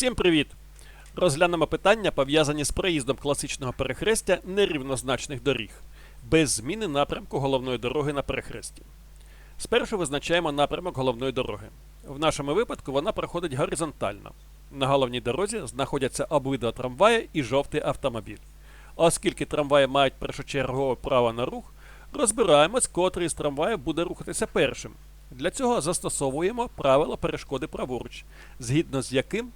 Усім привіт! Розглянемо питання, пов'язані з проїздом класичного перехрестя нерівнозначних доріг, без зміни напрямку головної дороги на перехресті. Спершу визначаємо напрямок головної дороги. В нашому випадку вона проходить горизонтально. На головній дорозі знаходяться обидва трамваї і жовтий автомобіль. Оскільки трамваї мають першочергове право на рух, розбираємось, котрий з трамваїв буде рухатися першим. Для цього застосовуємо правило перешкоди праворуч, згідно з яким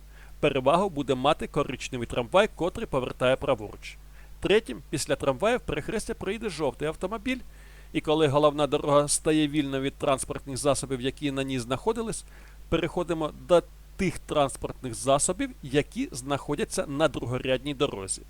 перевагу буде мати коричневий трамвай, котрий повертає праворуч. Третім, після трамваїв перехрестя проїде жовтий автомобіль, і коли головна дорога стає вільна від транспортних засобів, які на ній знаходились, переходимо до тих транспортних засобів, які знаходяться на другорядній дорозі.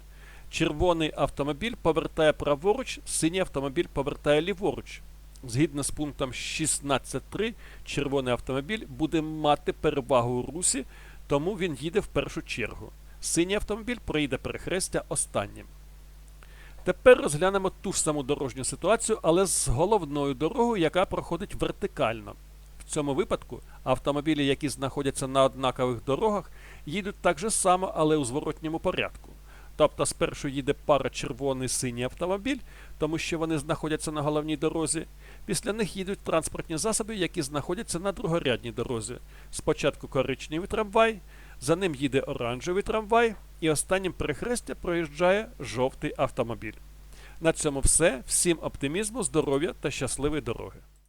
Червоний автомобіль повертає праворуч, синій автомобіль повертає ліворуч. Згідно з пунктом 16.3, червоний автомобіль буде мати перевагу у русі, тому він їде в першу чергу. Синій автомобіль проїде перехрестя останнім. Тепер розглянемо ту ж саму дорожню ситуацію, але з головною дорогою, яка проходить вертикально. В цьому випадку автомобілі, які знаходяться на однакових дорогах, їдуть так же само, але у зворотньому порядку. Тобто спершу їде пара червоний синій автомобіль, тому що вони знаходяться на головній дорозі. Після них їдуть транспортні засоби, які знаходяться на другорядній дорозі. Спочатку коричневий трамвай, за ним їде оранжевий трамвай, і останнім перехрестя проїжджає жовтий автомобіль. На цьому все. Всім оптимізму, здоров'я та щасливої дороги.